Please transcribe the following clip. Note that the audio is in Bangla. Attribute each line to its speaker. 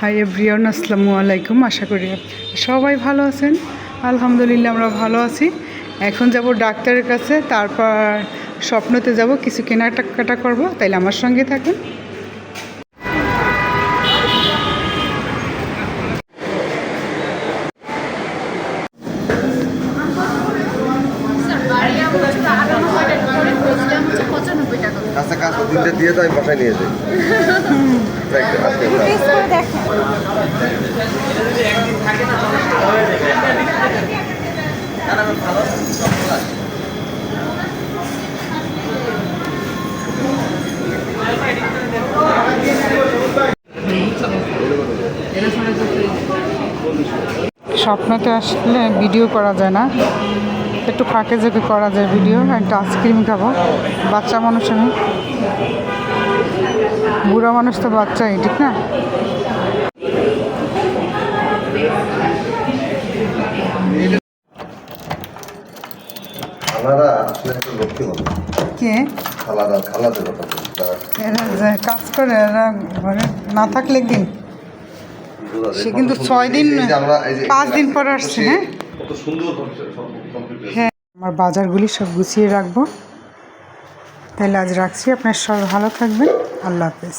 Speaker 1: হাই এভরিয়ান আসসালামু আলাইকুম। আশা করি সবাই ভালো আছেন। আলহামদুলিল্লাহ আমরা ভালো আছি। এখন যাব ডাক্তারের কাছে তারপর স্বপ্নতে যাব কিছু কেনাকাটা করব তাইলে আমার সঙ্গে থাকুন।
Speaker 2: কাছে কাছে তিনটে দিয়ে তো আমি বাসায় নিয়ে যাই। দেখ,
Speaker 1: স্বপ্নতে আসলে ভিডিও করা যায় না। একটু ফাঁকে ঝুঁকে করা যায় ভিডিও একটা আইসক্রিম খাব। বাচ্চা মানুষ আমি। বুড়া মানুষ তো বাচ্চাই ঠিক না? কে? এরা কাজ করে এরা ঘরে না থাকলে সে কিন্তু ছয় দিন, পাঁচ দিন পরে আসছে, হ্যাঁ? হ্যাঁ আমার বাজারগুলি সব গুছিয়ে রাখব। তাহলে আজ রাখছি। আপনার সবাই ভালো থাকবেন। আল্লাহ হাফেজ।